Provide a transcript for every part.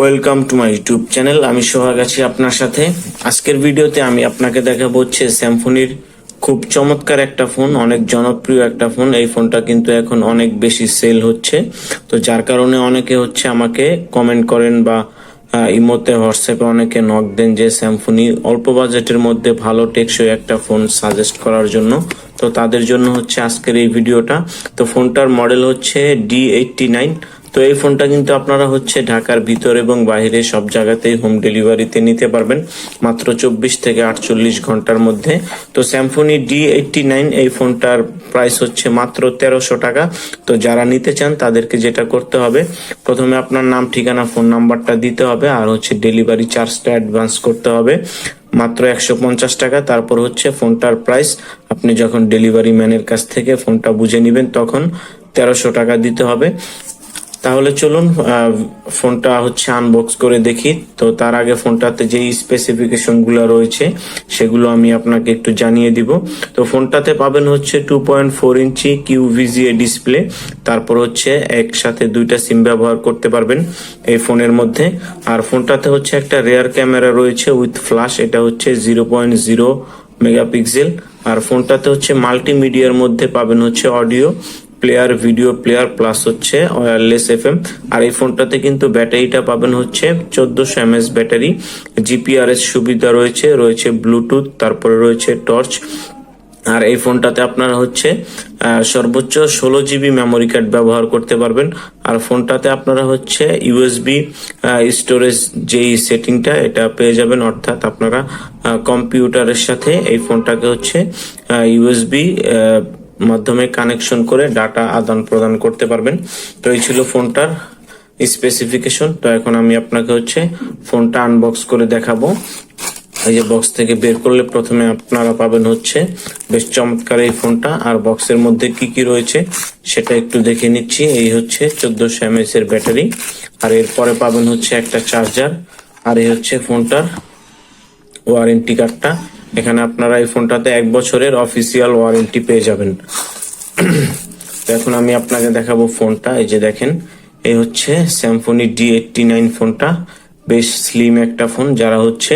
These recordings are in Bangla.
Welcome to my YouTube channel আমি সোহাগ আছি আপনার সাথে। আজকের ভিডিওতে আমি আপনাকে দেখাবো হচ্ছে স্যামসংয়ের খুব চমৎকার একটা ফোন, অনেক জনপ্রিয় একটা ফোন। এই ফোনটা কিন্তু এখন অনেক বেশি সেল হচ্ছে। তো যার কারণে অনেকে হচ্ছে আমাকে কমেন্ট করেন বা ইমোতে হোয়াটসঅ্যাপে অনেকে নক দেন যে স্যামসুনি অল্প বাজেটের মধ্যে ভালো টেকসই একটা ফোন সাজেস্ট করার জন্য। তো তাদের জন্য হচ্ছে আজকের এই ভিডিওটা। তো ফোনটার মডেল হচ্ছে ডি এইটটি নাইন তো এই ফোনটা কিন্তু আপনারা হচ্ছে ঢাকার ভিতর এবং বাইরে সব জায়গাতেই হোম ডেলিভারিতে নিতে পারবেন। মাত্র চব্বিশ থেকে আটচল্লিশ ঘণ্টার মধ্যে। তো স্যামসুনি ডি এইটটি নাইন এই ফোনটার প্রাইস হচ্ছে মাত্র তেরোশো টাকা। তো যারা নিতে চান, তাদেরকে যেটা করতে হবে, প্রথমে আপনার নাম, ঠিকানা ফোন নাম্বারটা দিতে হবে, আর হচ্ছে ডেলিভারি চার্জটা অ্যাডভান্স করতে হবে। মাত্র একশো পঞ্চাশ টাকা। তারপর হচ্ছে ফোনটার প্রাইস আপনি যখন ডেলিভারি ম্যানের কাছ থেকে ফোনটা বুঝে নেবেন, তখন তেরোশো টাকা দিতে হবে। তাহলে চলুন ফোনটা হচ্ছে আনবক্স করে দেখি। তো তার আগে ফোনটাতে যে স্পেসিফিকেশনগুলো রয়েছে, সেগুলো আমি আপনাকে একটু জানিয়ে দিব। তো ফোনটাতে পাবেন হচ্ছে two point four inch Q VGA display তারপর হচ্ছে একসাথে দুইটা সিম ব্যবহার করতে পারবেন এই ফোনের মধ্যে। আর ফোনটাতে হচ্ছে একটা রেয়ার ক্যামেরা রয়েছে উইথ ফ্ল্যাশ এটা হচ্ছে জিরো পয়েন্ট জিরো মেগাপিক্সেল আর ফোনটাতে হচ্ছে মাল্টিমিডিয়ার মধ্যে পাবেন হচ্ছে audio player video player plus হচ্ছে ওয়্যারলেস এফ এম আর এই ফোনটাতে কিন্তু ব্যাটারিটা পাবেন হচ্ছে চোদ্দশো এমএস ব্যাটারি জিপিআরএস সুবিধা রয়েছে রয়েছে ব্লুটুথ তারপরে রয়েছে টর্চ আর এই ফোনটাতে আপনারা হচ্ছে সর্বোচ্চ ষোলো জিবি মেমোরি কার্ড ব্যবহার করতে পারবেন। আর ফোনটাতে আপনারা হচ্ছে ইউএসবি স্টোরেজ যেই সেটিংটা এটা পেয়ে যাবেন। অর্থাৎ আপনারা কম্পিউটারের সাথে এই ফোনটাকে হচ্ছে ইউএসবি মাধ্যমে কানেকশন করে ডাটা আদান প্রদান করতে পারবেন। তো এই ছিল ফোনটার স্পেসিফিকেশন তো এখন আমি আপনাকে হচ্ছে ফোনটা আনবক্স করে দেখাবো। এই যে বক্স থেকে বের করলে প্রথমে আপনারা পাবেন হচ্ছে বেশ চমৎকার এই ফোনটা। আর বক্সের মধ্যে কি কি রয়েছে সেটা একটু দেখে নিচ্ছি। এই হচ্ছে চোদ্দশো এমএস এর ব্যাটারি। আর এরপরে পাবেন হচ্ছে একটা চার্জার আর এই হচ্ছে ফোনটার ওয়ারেন্টি কার্ডটা এখানে আপনারা এই ফোনটাতে এক বছরের অফিসিয়াল ওয়ারেন্টি পেয়ে যাবেন। এখন আমি আপনাকে দেখাবো ফোনটা, এই যে দেখেন, এই হচ্ছে স্যামসনি ডি এইটটি নাইন ফোনটা। বেশ স্লিম একটা ফোন, যারা হচ্ছে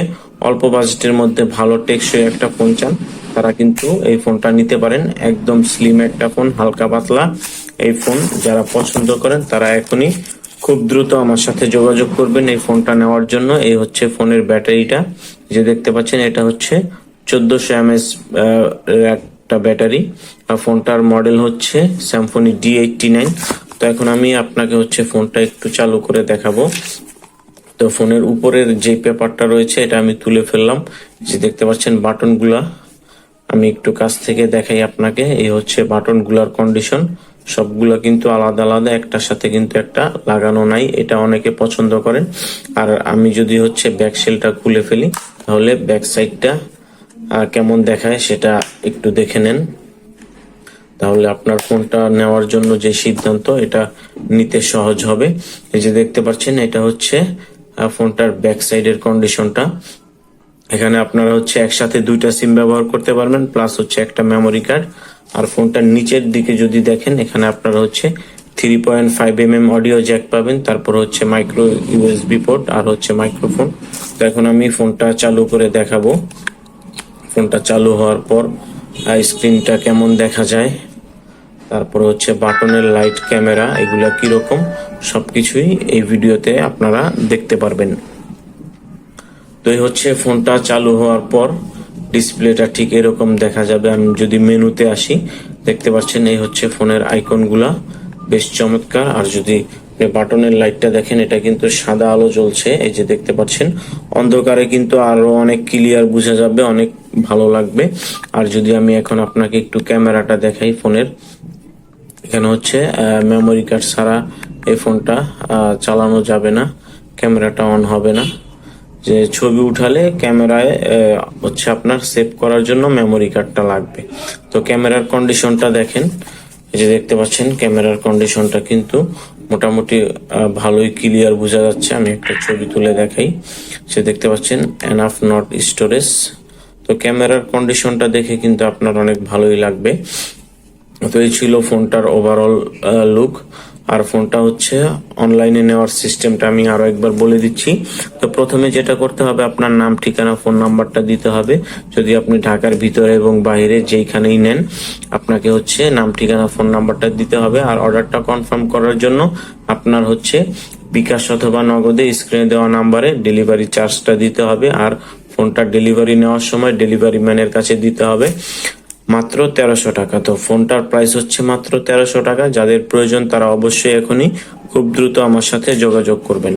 অল্প বাজেটের মধ্যে ভালো টেকসই একটা ফোন চান, তারা কিন্তু এই ফোনটা নিতে পারেন। একদম স্লিম একটা ফোন, হালকা পাতলা এই ফোন, যারা পছন্দ করেন তারা এখনই খুব দ্রুত আমার সাথে যোগাযোগ করবেন এই ফোনটা নেওয়ার জন্য। এই হচ্ছে ফোনের ব্যাটারিটা। যে দেখতে পাচ্ছেন, এটা হচ্ছে চোদ্দশো এমএস একটা ব্যাটারি। ফোনটার মডেল হচ্ছে স্যামসনি ডি এইটটি নাইন তো এখন আমি আপনাকে হচ্ছে ফোনটা একটু চালু করে দেখাবো। তো ফোনের উপরের যে পেপারটা রয়েছে, এটা আমি তুলে ফেললাম। যে দেখতে পাচ্ছেন, বাটনগুলা। আমি একটু কাছ থেকে দেখাই আপনাকে। এই হচ্ছে বাটনগুলার কন্ডিশন সবগুলা কিন্তু আলাদা আলাদা, একটার সাথে কিন্তু একটা লাগানো নাই, এটা অনেকে পছন্দ করেন। আর আমি যদি হচ্ছে ব্যাক সেলটা খুলে ফেলি, তাহলে ব্যাক সাইডটা কেমন দেখায় সেটা একটু দেখে নেন। তাহলে আপনার ফোনটা নেওয়ার জন্য যে সিদ্ধান্ত, এটা নিতে সহজ হবে। এই যে দেখতে পাচ্ছেন, এটা হচ্ছে ফোনটার ব্যাক সাইডের কন্ডিশনটা এখানে আপনারা হচ্ছে একসাথে দুইটা সিম ব্যবহার করতে পারবেন প্লাস হচ্ছে একটা মেমোরি কার্ড আর ফোনটার নিচের দিকে যদি দেখেন, এখানে আপনারা হচ্ছে three point five M M audio jack পাবেন, তারপর হচ্ছে মাইক্রো ইউএসবি পোর্ট আর হচ্ছে মাইক্রোফোন। তো এখন আমি ফোনটা চালু করে দেখাবো। ফোনটা চালু হওয়ার পর স্ক্রিনটা কেমন দেখা যায়, তারপর হচ্ছে বাটনের লাইট, ক্যামেরা, এগুলা সব কিছুই এই ভিডিওতে আপনারা দেখতে পারবেন। তো এই হচ্ছে ফোনটা চালু হওয়ার পর ডিসপ্লেটা ঠিক এরকম দেখা যাবে। আমি যদি মেনুতে আসি, দেখতে পাচ্ছেন এই হচ্ছে ফোনের আইকনগুলা। বেশ চমৎকার। আর যদি বাটনের লাইটটা দেখেন, এটা কিন্তু সাদা আলো জ্বলছে। এই যে দেখতে পাচ্ছেন, অন্ধকারে কিন্তু আরও অনেক ক্লিয়ার বোঝা যাবে, অনেক ভালো লাগবে। আর যদি আমি এখন আপনাকে একটু ক্যামেরাটা দেখাই ফোনের, এখানে হচ্ছে মেমোরি কার্ড ছাড়া এই ফোনটা চালানো যাবে না, ক্যামেরাটা অন হবে না। যে ছবি উঠালে ক্যামেরায় হচ্ছে আপনার সেভ করার জন্য মেমোরি কার্ডটা লাগবে। তো ক্যামেরার কন্ডিশনটা দেখেন। এই যে দেখতে পাচ্ছেন, ক্যামেরার কন্ডিশনটা কিন্তু মোটামুটি ভালোই ক্লিয়ার বোঝা যাচ্ছে। আমি একটা ছবি তুলে দেখাই। সে দেখতে পাচ্ছেন এনাফ নট স্টোরেজ তো ক্যামেরার কন্ডিশনটা দেখে কিন্তু আপনার অনেক ভালোই লাগবে। তো এই ছিল ফোনটার ওভারঅল লুক আর ফোনটা হচ্ছে অনলাইনে নেওয়ার সিস্টেমটা আমি আরও একবার বলে দিচ্ছি। তো প্রথমে যেটা করতে হবে, আপনার নাম, ঠিকানা, ফোন নাম্বারটা দিতে হবে। যদি আপনি ঢাকার ভিতরে এবং বাইরে যেইখানেই নেন, আপনাকে হচ্ছে নাম, ঠিকানা, ফোন নাম্বারটা দিতে হবে। আর অর্ডারটা কনফার্ম করার জন্য আপনার হচ্ছে বিকাশ অথবা নগদে স্ক্রিনে দেওয়া নাম্বারে ডেলিভারি চার্জটা দিতে হবে। আর ফোনটা ডেলিভারি নেওয়ার সময় ডেলিভারি ম্যানের কাছে দিতে হবে। মাত্র তেরোশো টাকা। তো ফোনটার প্রাইস হচ্ছে মাত্র তেরোশো টাকা। যাদের প্রয়োজন তারা অবশ্যই এখনই খুব দ্রুত আমার সাথে যোগাযোগ করবেন।